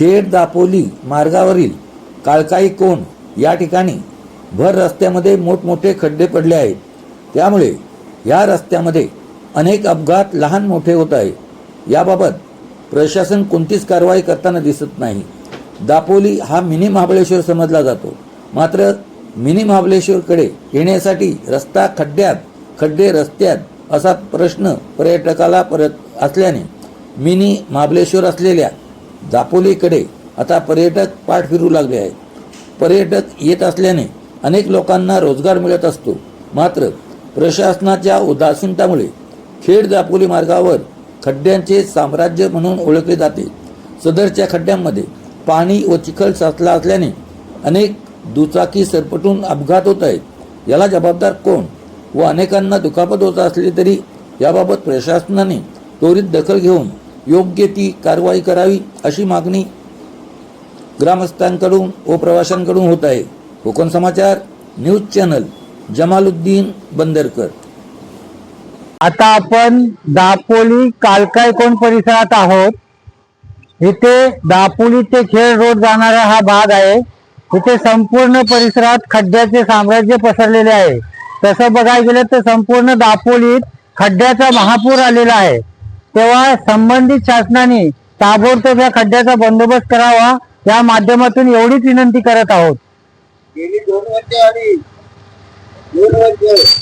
खेड दापोली मार्गावरील काळकाई कोण या ठिकाणी भर रस्त्यामध्ये मोठमोठे खड्डे पडले आहेत. त्यामुळे या रस्त्यामध्ये अनेक अपघात लहान मोठे होत आहे याबाबत प्रशासन कोणतीच कारवाई करताना दिसत नाही. दापोली हा मिनी महाबळेश्वर समजला जातो. मात्र मिनी महाबळेश्वरकडे येण्यासाठी रस्ता खड्ड्यात खड्डे रस्त्यात असा प्रश्न पर्यटकाला परत असल्याने मिनी महाबळेश्वर असलेल्या दापोलीकडे आता पर्यटक पाठ फिरू लागले आहेत. पर्यटक येत असल्याने अनेक लोकांना रोजगार मिळत असतो. मात्र प्रशासनाच्या उदासीनतामुळे खेड दापोली मार्गावर खड्ड्यांचे साम्राज्य म्हणून ओळखले जाते. सदरच्या खड्ड्यांमध्ये पाणी व चिखल साचला असल्याने अनेक दुचाकी सरपटून अपघात होत आहेत. याला जबाबदार कोण व अनेकांना दुखापत होत असली तरी याबाबत प्रशासनाने त्वरित दखल घेऊन योग्य ती कारवाई करावी अशी मागणी ग्रामस्थांकडून व प्रवाशांकडून होत आहे. Konkan Samachar news channel Jamaluddin Bandarkar. आता आपण दापोली कालकायकोण परिसरात आहोत? इथे दापोली ते खेळ रोड जाणारा हा भाग आहे. इथे संपूर्ण परिसरात खड्ड्याचे साम्राज्य पसरलेले आहे. तसं बघायला गेलं तर संपूर्ण दापोलीत खड्ड्याचा महापूर आलेला आहे. तेव्हा संबंधित शासनाने ताबडतोब या खड्ड्याचा बंदोबस्त करावा या माध्यमातून एवढीच विनंती करत आहोत. गेली दोन वर्ष आली दोन वर्ष.